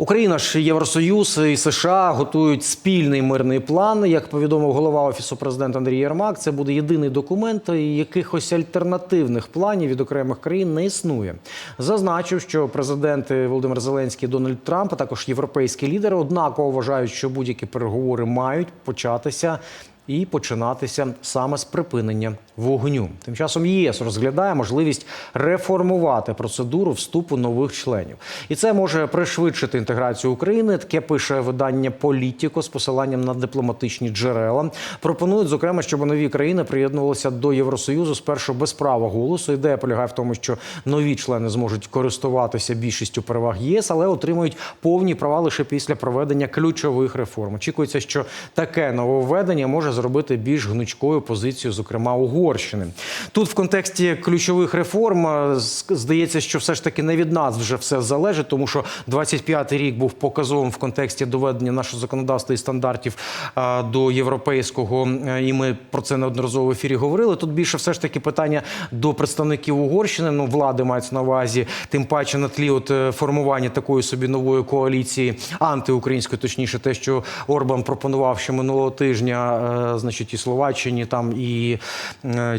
Україна ж Євросоюз і США готують спільний мирний план. Як повідомив голова офісу президента Андрій Єрмак, це буде єдиний документ, і якихось альтернативних планів від окремих країн не існує. Зазначив, що президенти Володимир Зеленський Дональд Трамп, а також європейські лідери, однаково вважають, що будь-які переговори мають початися. І починатися саме з припинення вогню. Тим часом ЄС розглядає можливість реформувати процедуру вступу нових членів, і це може пришвидшити інтеграцію України. Таке пише видання Політіко з посиланням на дипломатичні джерела. Пропонують зокрема, щоб нові країни приєднувалися до Євросоюзу спершу без права голосу. Ідея полягає в тому, що нові члени зможуть користуватися більшістю переваг ЄС, але отримують повні права лише після проведення ключових реформ. Очікується, що таке нововведення може зробити більш гнучкою позицію, зокрема Угорщини. Тут в контексті ключових реформ е, здається, що все ж таки не від нас вже все залежить, тому що 25-й рік був показовим в контексті доведення нашого законодавства і стандартів е, до європейського, е, і ми про це неодноразово в ефірі говорили. Тут більше все ж таки питання до представників Угорщини. Ну влади мається на увазі, тим паче на тлі от формування такої собі нової коаліції антиукраїнської, точніше, те, що Орбан пропонував ще минулого тижня, значить, і Словаччині, там і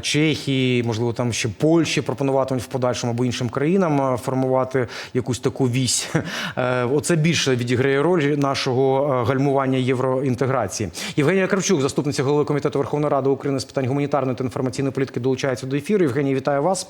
Чехії, можливо, там ще Польщі пропонуватимуть в подальшому або іншим країнам е, формувати якусь таку вісь. Е, Оце більше відіграє роль нашого е, гальмування євроінтеграції. Євгенія Кравчук, заступниця голови комітету Верховної Ради України з питань гуманітарної та інформаційної політики, долучається до ефіру. Євгенія, вітаю вас.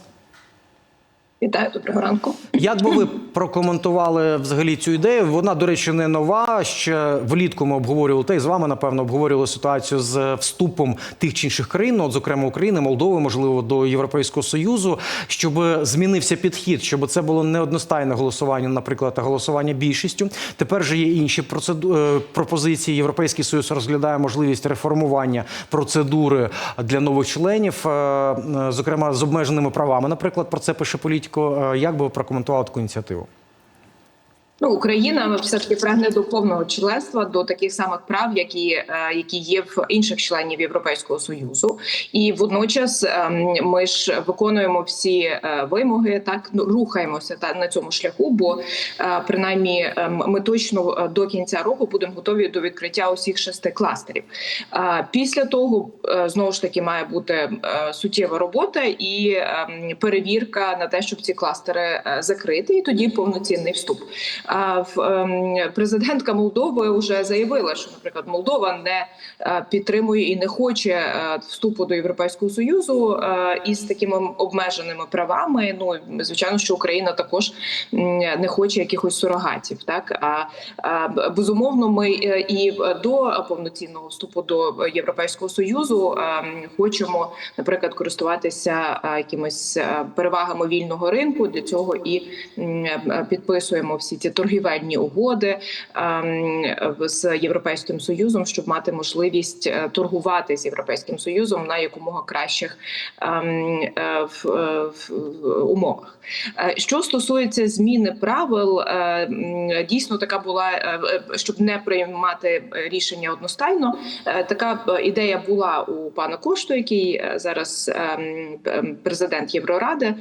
Вітаю, доброго ранку. Як би ви прокоментували взагалі цю ідею? Вона, до речі, не нова. Ще влітку ми обговорювали та й з вами, напевно, обговорювали ситуацію з вступом тих чи інших країн, ну, от, зокрема України, Молдови, можливо, до Європейського союзу, щоб змінився підхід, щоб це було не одностайне голосування, наприклад, а голосування більшістю. Тепер же є інші процеду... е, пропозиції. Європейський союз розглядає можливість реформування процедури для нових членів, е, е, зокрема з обмеженими правами. Наприклад, про це пише політико. Е, Як би ви прокоментували таку ініціативу? Ну, Україна все ж таки прагне до повного членства до таких самих прав, які, е, які є в інших членів Європейського союзу, і водночас ем, ми ж виконуємо всі е, вимоги, так ну рухаємося та на цьому шляху. Бо е, принаймні ем, ми точно до кінця року будемо готові до відкриття усіх шести кластерів. Після того знову ж таки має бути суттєва робота і ем, перевірка на те, щоб ці кластери закрити, і тоді повноцінний вступ. Ем, президентка Молдови вже заявила, що, наприклад, Молдова не е, підтримує і не хоче е, вступу до Європейського союзу е, із такими обмеженими правами. Ну звичайно, що Україна також не хоче якихось сурогатів. Так а, безумовно, ми і до повноцінного вступу до Європейського союзу ем, хочемо, наприклад, користуватися якимись перевагами вільного ринку. Для цього і підписуємо всі ці торгівельні угоди ем, з європейським союзом, щоб мати можливість е, торгувати з європейським союзом на якомога кращих ем, е, е, умовах. Що стосується зміни правил, дійсно така була щоб не приймати рішення одностайно. Така ідея була у пана Кошту, який зараз ем, президент Євроради.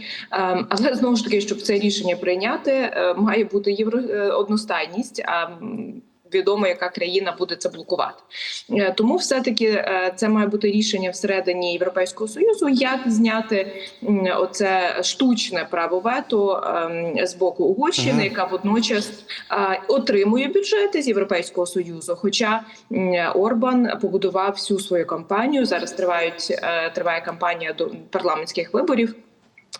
Але знову ж таки, щоб це рішення прийняти, має бути євро одностайність. А Відомо, яка країна буде це блокувати, Е, тому все таки це має бути рішення всередині Європейського союзу, як зняти оце штучне право вето ем, з боку Угорщини, Ага. яка водночас е, отримує бюджети з Європейського союзу. Хоча Орбан побудував всю свою кампанію. Зараз тривають е, триває кампанія до парламентських виборів.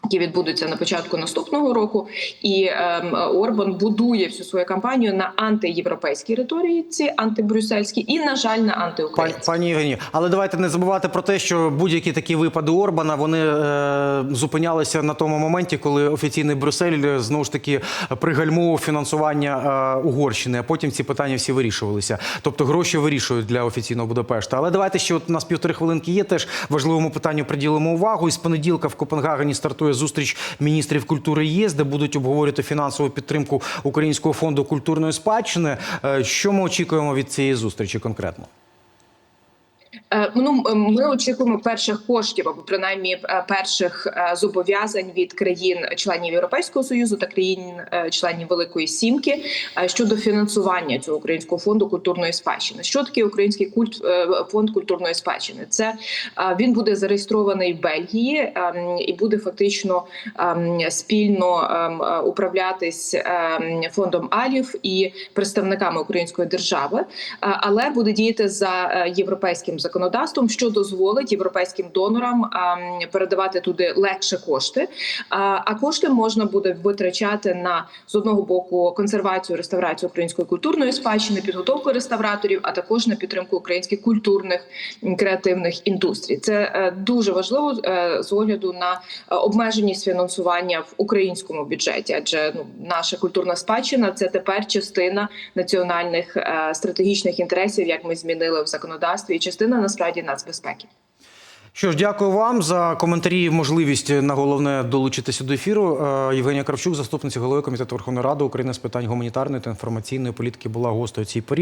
Які відбудуться на початку наступного року, і ем, Орбан будує всю свою кампанію на антиєвропейській риториці, антибрюссельській і, на жаль, на антиукраїнській. пані Євгенію, але давайте не забувати про те, що будь-які такі випади Орбана вони е, зупинялися на тому моменті, коли офіційний Брюссель е, знову ж таки пригальмував фінансування е, Угорщини, а потім ці питання всі вирішувалися. Тобто гроші вирішують для офіційного Будапешта. Але давайте ще от у нас півтори хвилинки є. Теж важливому питанню приділимо увагу. І з понеділка в Копенгагені стартує зустріч міністрів культури ЄС, де будуть обговорювати фінансову підтримку Українського фонду культурної спадщини. Е, Що ми очікуємо від цієї зустрічі конкретно? Е, Ну, ми очікуємо перших коштів або принаймні е, перших е, зобов'язань від країн-членів Європейського союзу та країн-членів Великої Сімки щодо фінансування цього українського фонду культурної спадщини. Що таке український культ фонд культурної спадщини? Це він буде зареєстрований в Бельгії ем, і буде фактично ем, спільно ем, управлятись фондом Алів і представниками української держави, але буде діяти за е, законодавством, що дозволить європейським донорам ем, передавати туди легше кошти. А кошти можна буде витрачати на з одного боку консервацію, реставрацію української культурної спадщини, підготовку реставраторів, а також на підтримку українських культурних креативних індустрій. Це е, дуже важливо е, з огляду на е, обмеженість фінансування в українському бюджеті, адже ну наша культурна спадщина це тепер частина національних стратегічних інтересів, як ми змінили в законодавстві, і частина насправді нацбезпеки. Що ж, дякую вам за коментарі. Можливість на головне долучитися до ефіру. Е, Євгенія Кравчук, заступниця голови комітету Верховної Ради України з питань гуманітарної та інформаційної політики, була гостею цієї порі.